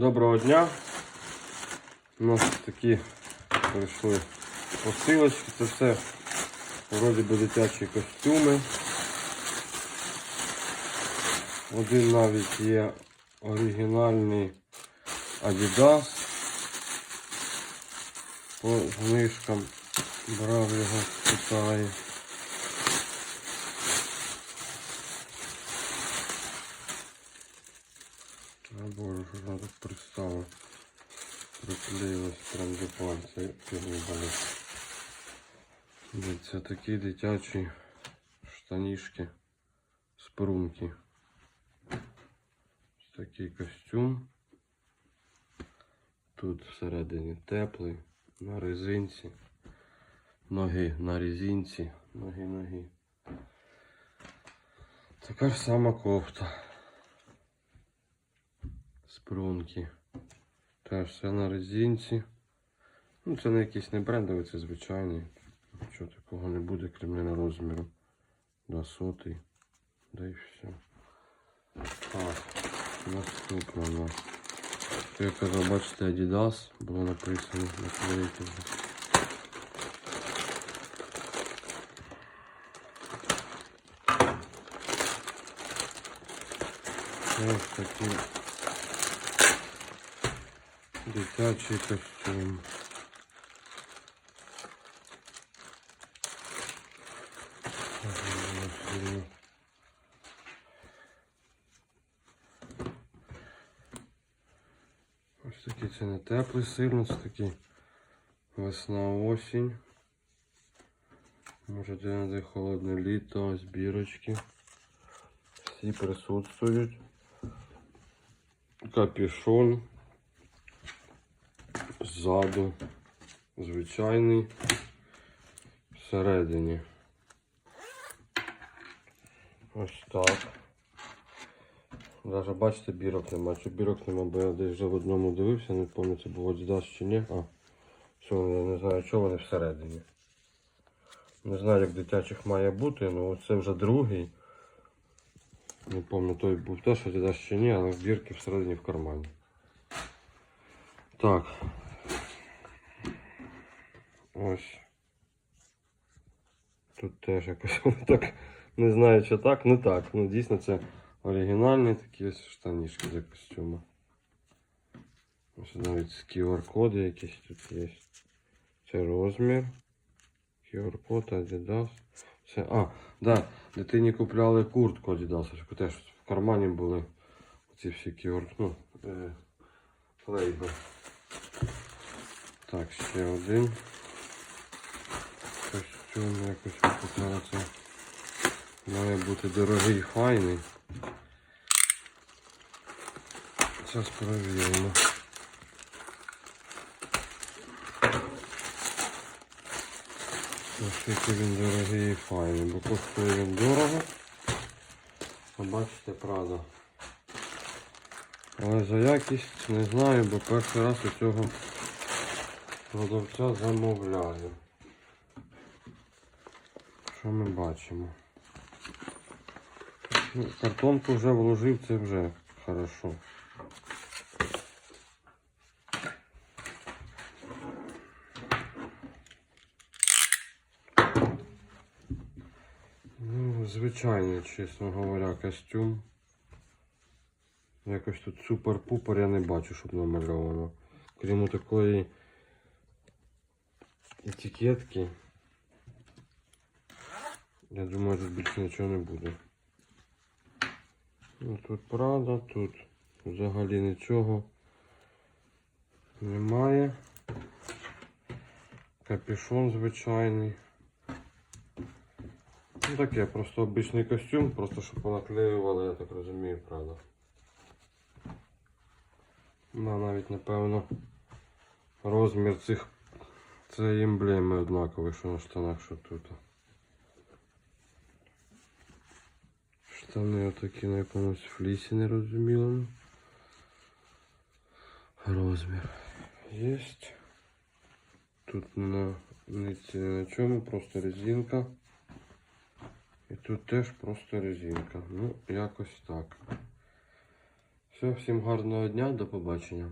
Доброго дня. У нас такі прийшли посилочки. Це все вроді би дитячі костюми. Один навіть є оригінальний Adidas. По знижкам брав його в Китаї. А боже, що вона так пристала. Приклеїлась прям до пальця. Це такі дитячі штанішки спрунки. Ось такий костюм. Тут всередині теплий, на резинці. Ноги на резинці, ноги, ноги. Така ж сама кофта. Спрунки. Теж все на резинці. Ну, це не якийсь не брендовий, це звичайний. Нічого такого не буде, крім не на розміру. Да, сотий. Да і все. Так, наступно у нас. Що я казав, бачите, Adidas, було написано на клейки. Ось такий дитячий костюм. Ага, Ось такий це не теплий сильно, це такий весна осінь. Може де холодне літо, ось бірочки. Всі присутствують. Капюшон. Ззаду. Звичайний. Всередині. Ось так. Даже бачите, бірок нема. Чи бірок нема, бо я десь вже в одному дивився, не пам'ятаю, це було Adidas чи ні. А, все, я не знаю, чого вони всередині. Не знаю, як дитячих має бути, але це вже другий. Не пам'ятаю, той був теж Adidas чи ні, але бірки всередині в кармані. Так. Ось. Тут теж якось так. Не знаю, чи так, не так. Ну дійсно це оригінальні такі ось штанішки для костюма. Ось навіть QR-коди якісь тут є. Це розмір. QR-код Adidas. Це, а, да, дитині купляли куртку Adidas. Теж в кармані були ці всі QR, ну, е. Так, ще один. Костюм якось показали це. Має бути дорогий файний. Зараз перевіримо. Наскільки він дорогий і файний, бо коштує він дорого. Побачите, правда. Але за якість не знаю, бо перший раз у цього продавця замовляю. Що ми бачимо? Ну, Картонку вже вложив, це вже хорошо. Ну, звичайний, чесно говоря, костюм. Якось тут супер-пупер я не бачу, щоб намальовано. Крім такої етикетки. Я думаю, тут більше нічого не буде. Ну, тут правда, тут взагалі нічого немає. Капюшон звичайний. Ну таке, просто обичний костюм, просто щоб понаклеювали, я так розумію, правда. Ну, навіть напевно розмір цих цієї емблеми однаковий, що на штанах, що тут. Штани отакі на якомусь флісі нерозумілому. Розмір. Єсть. Тут на ниці на чому, просто резинка. І тут теж просто резинка. Ну, якось так. Все, всім гарного дня, до побачення.